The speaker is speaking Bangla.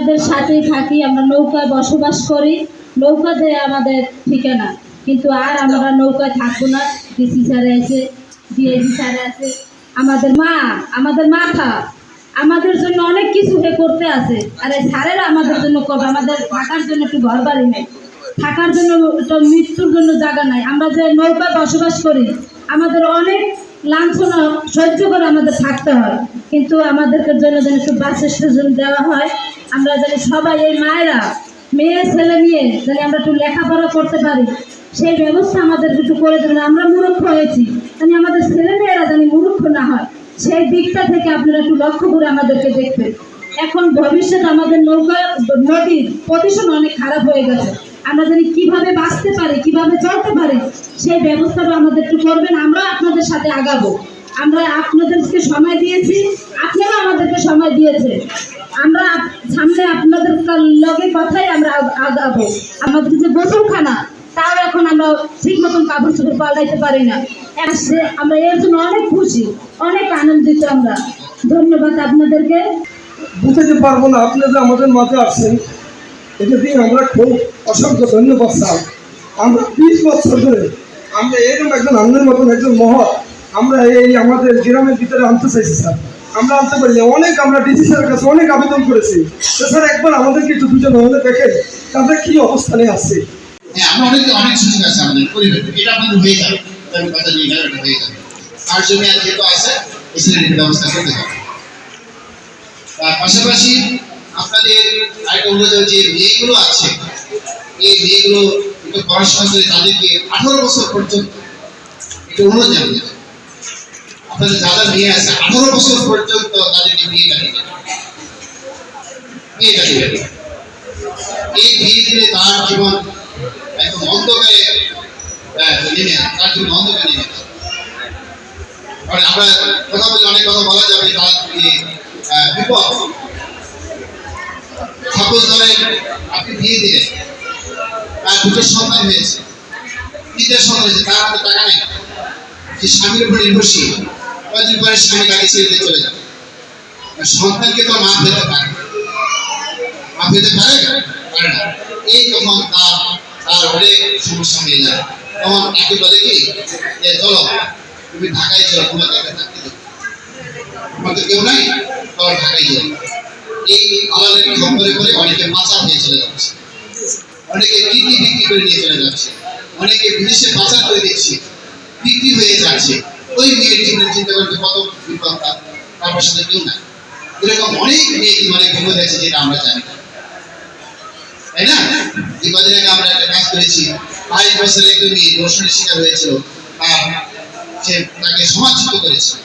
আপনাদের সাথেই থাকি, আমরা নৌকায় বসবাস করি। নৌকা নৌকাতে আমাদের ঠিকানা। কিন্তু আর আমরা নৌকায় থাকব না। ডিসি স্যারে আছে ডিআইজি স্যারে আছে আমাদের মা, আমাদের মাথা, আমাদের জন্য অনেক কিছু করতে আছে। আর এই স্যারেরা আমাদের জন্য করবে, আমাদের থাকার জন্য একটু ঘর বাড়ি নেই। থাকার জন্য মৃত্যুর জন্য জায়গা নাই। আমরা যে নৌকায় বসবাস করি, আমাদের অনেক লাঞ্ছনা সহ্য করে আমাদের থাকতে হয়। কিন্তু আমাদেরকে জন্য যেন একটু বাস স্টেশন দেওয়া হয়, আমরা যেন সবাই এই মায়েরা, মেয়ে, ছেলে নিয়ে যেন আমরা একটু লেখাপড়া করতে পারি। সেই ব্যবস্থা আমাদের একটু করে দেবেন। আমরা মূর্খ হয়েছি। মানে আমাদের ছেলে মেয়েরা যেন মূর্খ না হয়। সেই দিকটা থেকে আপনারা একটু লক্ষ্য করে আমাদেরকে দেখবেন। এখন ভবিষ্যৎ আমাদের নৌকা, নদীর পজিশন অনেক খারাপ হয়ে গেছে। আমরা জানি কীভাবে বাঁচতে পারি, কীভাবে চলতে পারি, সেই ব্যবস্থাটা আমাদের একটু করবেন আমরা আপনাদের সাথে আগাবো। আমরা আপনাদেরকে সময় দিয়েছি আপনারা আমাদেরকে সময় দিয়েছে আমরা সামনে আপনাদের লগে কথাই আমরা আগাবো। আমাদের যে গোসলখানা, তাও এখন আমরা ঠিক মতন কাপড় চোপড় পাল্টাইতে পারি না। আমরা এর জন্য অনেক খুশি, অনেক আনন্দিত আমরা। ধন্যবাদ আপনাদেরকে। বুঝাতে পারব না, আপনি যে আমাদের মাঝে আসছেন এটা দিয়ে আমরা খুব অসংখ্য ধন্যবাদ, স্যার। আমরা বিশ বছর ধরে আমরা এরকম একজন আনন্দের মতন একজন মহৎ আমরা এই আমাদের গ্রামের ভিতরে আনতে চাইছি, স্যার। আমরা আনতে পারি অনেক আমরা ডিসি স্যারের কাছে অনেক আবেদন করেছি। তো, স্যার, একবার আমাদেরকে একটু দুজন আমাদের দেখেন তাদের কি অবস্থানে আছে। হ্যাঁ আমরা অনেক অনেক সুযোগ আছে আমাদের পরিবার। পাশাপাশি আপনাদের আরেকটা অনুরোধ যে মেয়েগুলো আছে এই মেয়েগুলো একটু পড়াশোনা করে তাদেরকে আঠারো বছর পর্যন্ত একটু অনুরোধ জানাতে আপনাদের যারা মেয়ে আছে আঠারো বছর পর্যন্ত তাদেরকে বিয়ে দেবে বিয়ে কাটিয়ে এই ধীরে ধীরে তার জীবন একদম অন্ধকারে আহ, নেমে তার জীবন অন্ধকারে নেমে আসে আমরা কথা বলে অনেক কথা বলা যাবে তার যে বিপদ। সাপোজ ধরেন আপনি বিয়ে দিলেন। তার দুটো সন্তান হয়েছে। তিনটা সন্তান হয়েছে, তার হাতে টাকা নেই। যে স্বামীর উপর নির্ভরশীল, কয়েকদিন পরে স্বামী তাকে ছেড়ে দিয়ে চলে যাবে। সন্তানকে তো মা পেতে পারে। মা পেতে পারে? পারে না। এই তখন তার তার অনেক সমস্যা হয়ে যায়, তখন একে বলে কি? যে, চলো, তুমি ঢাকায় চলো, তোমাকে একটা থাকতে দেবো। তোমার তো কেউ নাই তোমার ঢাকায় যাও এই আলালের খবরে করে অনেকে মাচা হয়ে চলে যাচ্ছে। অনেকে বিক্রি করে নিয়ে চলে যাচ্ছে। অনেকে বিদেশে পাচার করে দিচ্ছে, বিক্রি হয়ে যাচ্ছে। ওই মেয়ের চিন্তা করতে কত বিপদ সাথে কেউ নাই। এরকম অনেক মেয়ে যেটা আমরা জানি না। তাই না? এই আগে আমরা একটা কাজ করেছি। বাইশ বছরের মেয়ে শিকার হয়েছিল। আর সে তাকে সমাজচ্যুত করেছে।